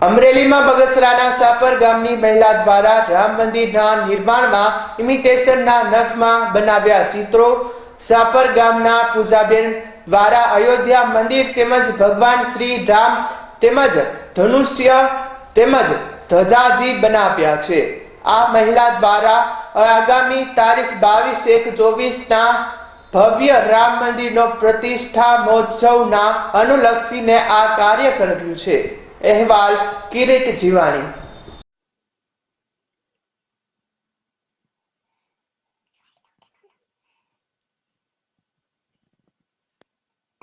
અમરેલીમાં બગસરાના સાપર ગામની મહિલા દ્વારા રામ મંદિરના નિર્માણમાં ઇમિટેશનના નખમાં બનાવ્યા ચિત્રો. સાપર ગામના પૂજાબેન દ્વારા અયોધ્યા મંદિર તેમજ ભગવાન શ્રી રામ તેમજ ધનુષ્ય તેમજ ધજાજી બનાવ્યા છે. આ મહિલા દ્વારા આગામી તારીખ બાવીસ એક ચોવીસના ભવ્ય રામ મંદિરનો પ્રતિષ્ઠા મહોત્સવના અનુલક્ષીને આ કાર્ય કર્યું છે. અહેવાલ કિરીટ જીવાણી.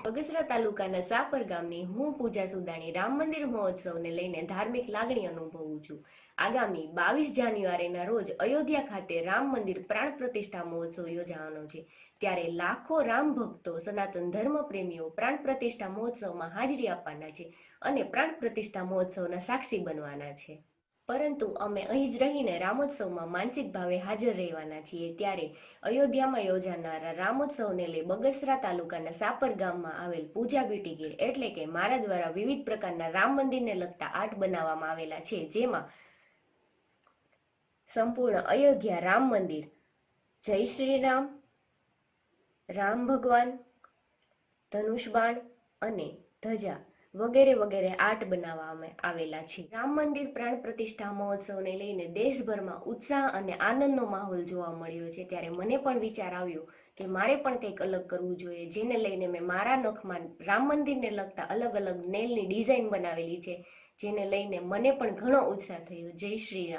બગસરા તાલુકાના સાપર ગામની હું પૂજા સુદાણી રામ મંદિર મહોત્સવને લઈને ધાર્મિક લાગણી અનુભવું છું. આગામી બાવીસ જાન્યુઆરીના રોજ અયોધ્યા ખાતે રામ મંદિર પ્રાણ પ્રતિષ્ઠા મહોત્સવ યોજાવાનો છે. ત્યારે લાખો રામ ભક્તો સનાતન ધર્મ પ્રેમીઓ પ્રાણ પ્રતિષ્ઠા મહોત્સવમાં હાજરી આપવાના છે અને પ્રાણ પ્રતિષ્ઠા મહોત્સવના સાક્ષી બનવાના છે. પરંતુ અમે અહીં જ રહીને રામોત્સવમાં માનસિક ભાવે હાજર રહેવાના છીએ ત્યારે અયોધ્યામાં યોજાનારા રામોત્સવને લઈ બગસરા તાલુકાના સાપર ગામમાં આવેલ પૂજા બીટીગીર ગીર એટલે કે મારા દ્વારા વિવિધ પ્રકારના રામ મંદિરને લગતા આર્ટ બનાવવામાં આવેલા છે, જેમાં સંપૂર્ણ અયોધ્યા રામ મંદિર, જય શ્રી રામ રામ ભગવાન ધનુષ બાણ અને ધજા વગેરે વગેરે આર્ટ બનાવવામાં આવેલા છે. રામ મંદિર પ્રાણ પ્રતિષ્ઠા મહોત્સવને લઈને દેશભરમાં ઉત્સાહ અને આનંદનો માહોલ જોવા મળ્યો છે. ત્યારે મને પણ વિચાર આવ્યો કે મારે પણ કંઈક અલગ કરવું જોઈએ, જેને લઈને મેં મારા નખમાં રામ મંદિરને લગતા અલગ અલગ નેલની ડિઝાઇન બનાવેલી છે, જેને લઈને મને પણ ઘણો ઉત્સાહ થયો. જય શ્રી રામ.